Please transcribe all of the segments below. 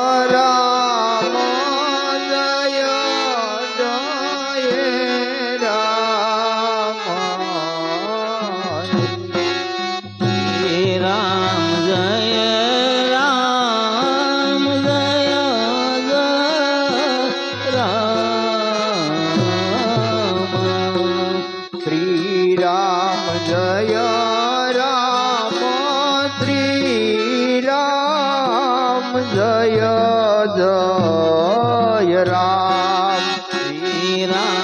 Olha! જય જય Ram Shri Ram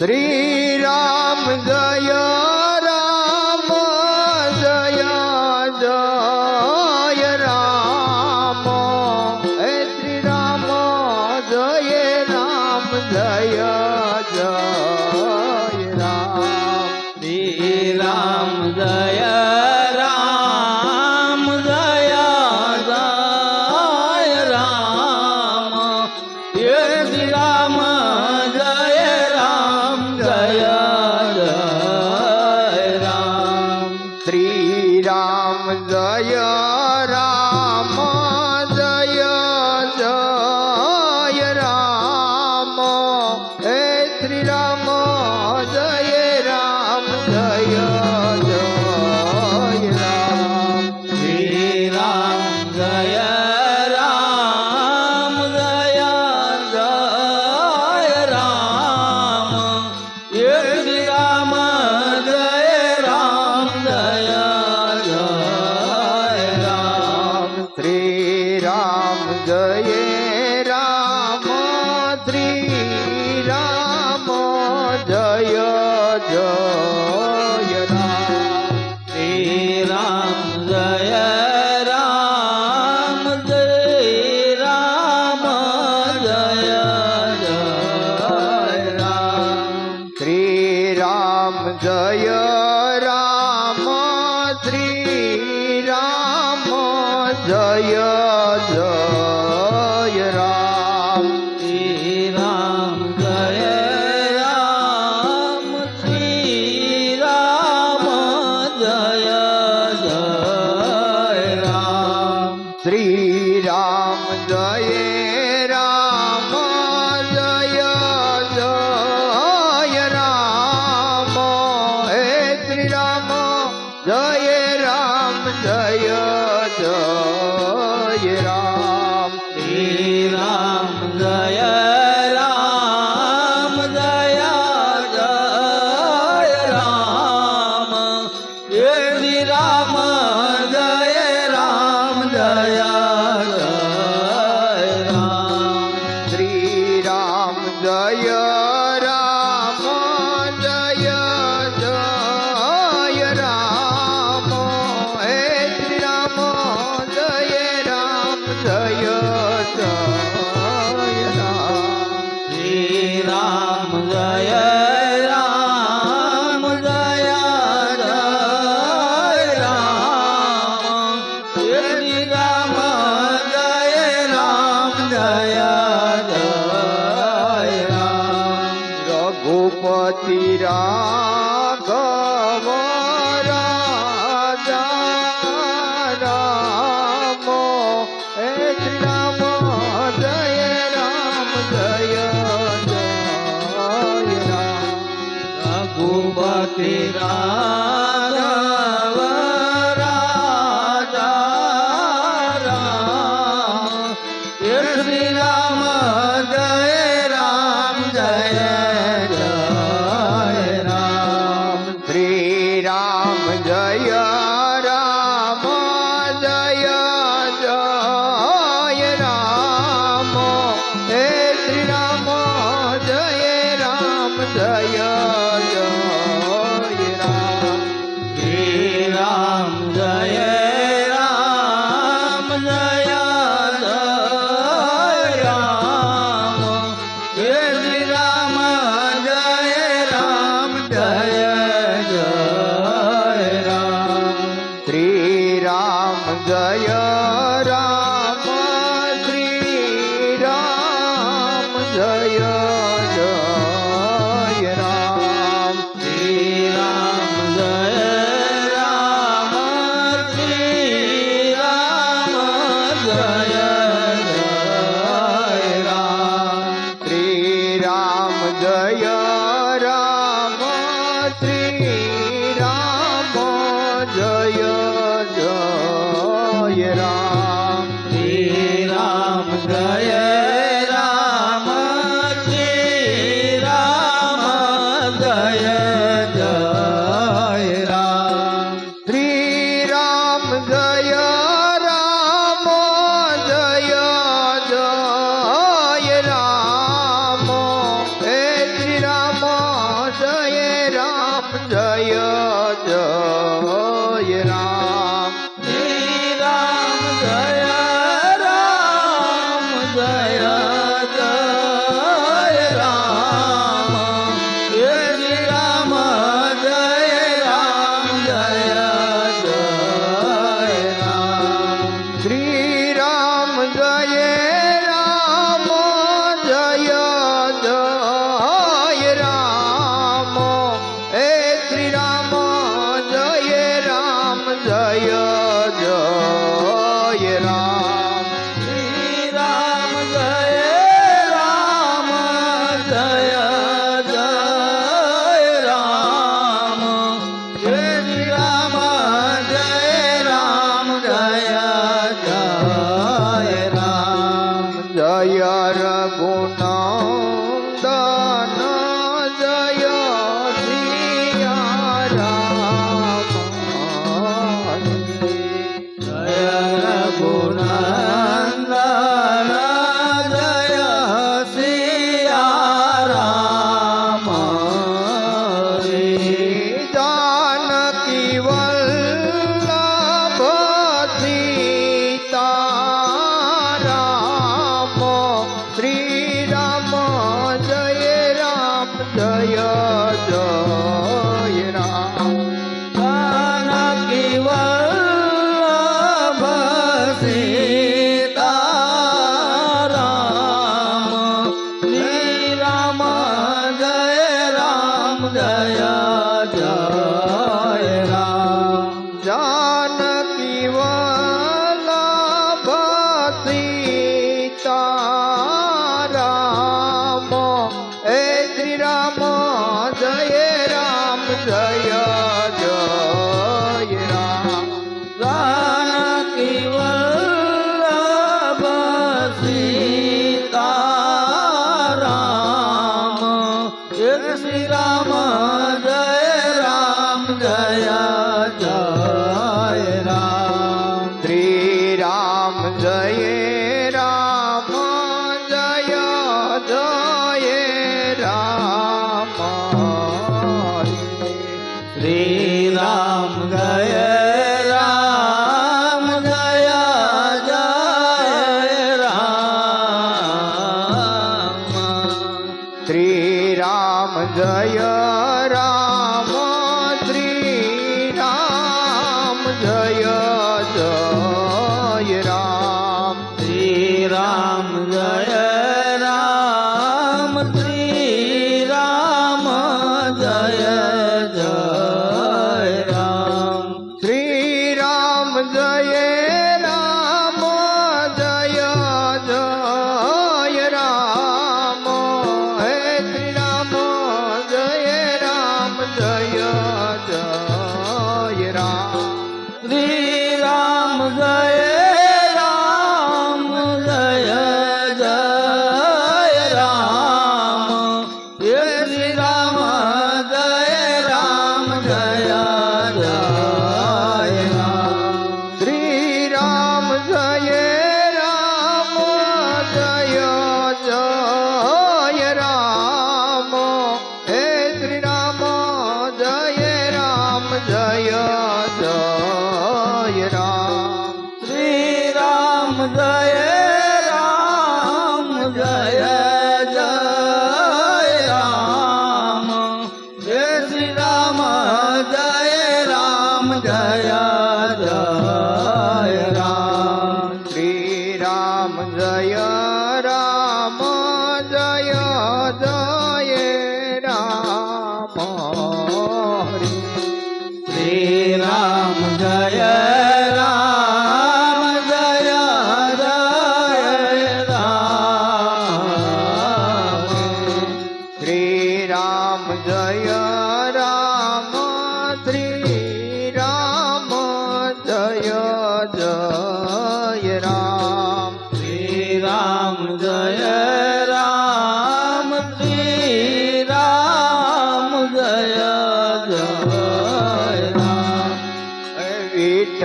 Tri. Shri Ram অতিরা daya. એક શ્રી રામ જય રામ જય જય રામ શ્રી રામ જય રામ જય જય રામ શ્રી રામ જય Tri રામ જય રામ.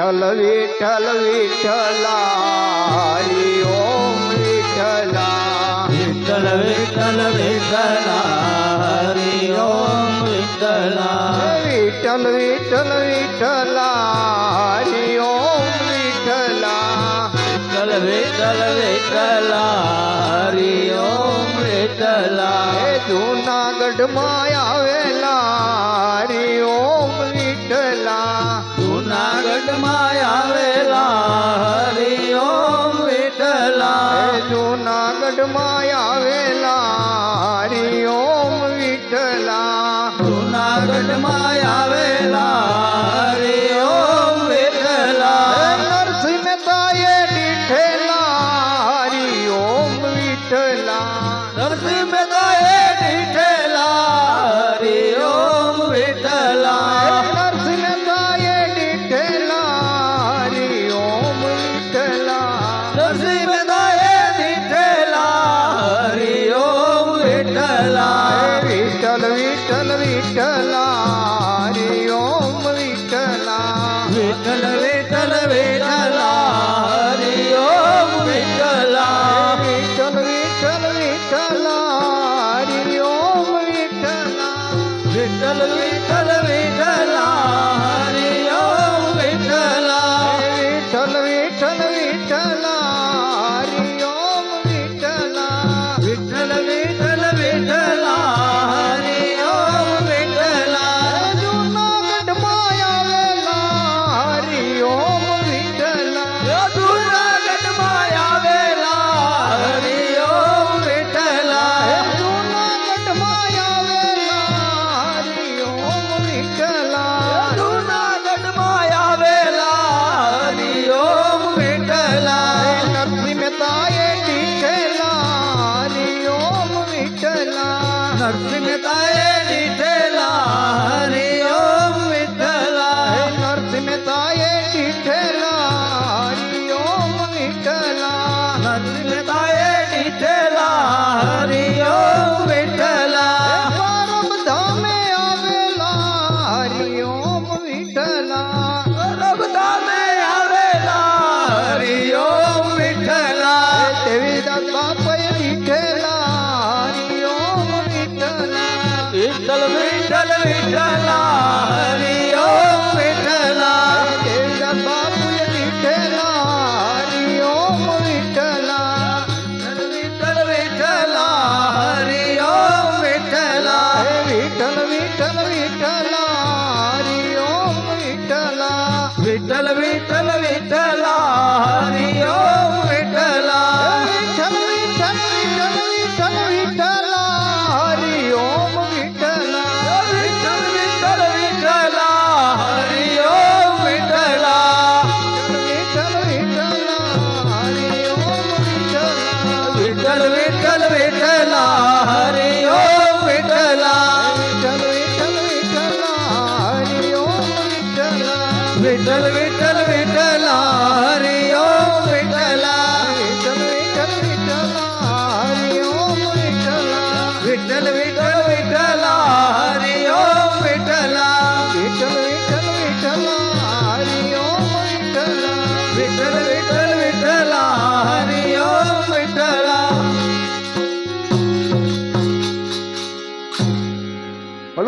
વિઠ્ઠલ વિઠ્ઠલ વિઠ્ઠલા ઓમ વિઠ્ઠલા વિઠ્ઠલ વિઠ્ઠલ વિઠ્ઠલા ઓમ વિઠ્ઠલા વિઠ્ઠલ વિઠ્ઠલ વિઠ્ઠલા ઓમ વિઠ્ઠલા વિઠ્ઠલ વિઠ્ઠલ વિઠ્ઠલા ઓમ વિઠ્ઠલા જૂનાગઢમાં આવે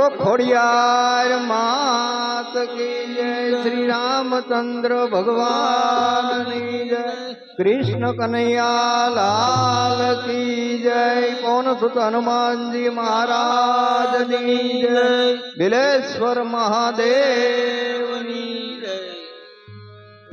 खोड़ियार मात की जय श्री राम चंद्र भगवान की जय। कृष्ण कन्हैया लाल की जय। कौन सुत हनुमान जी महाराज की जय। बिलेश्वर महादेव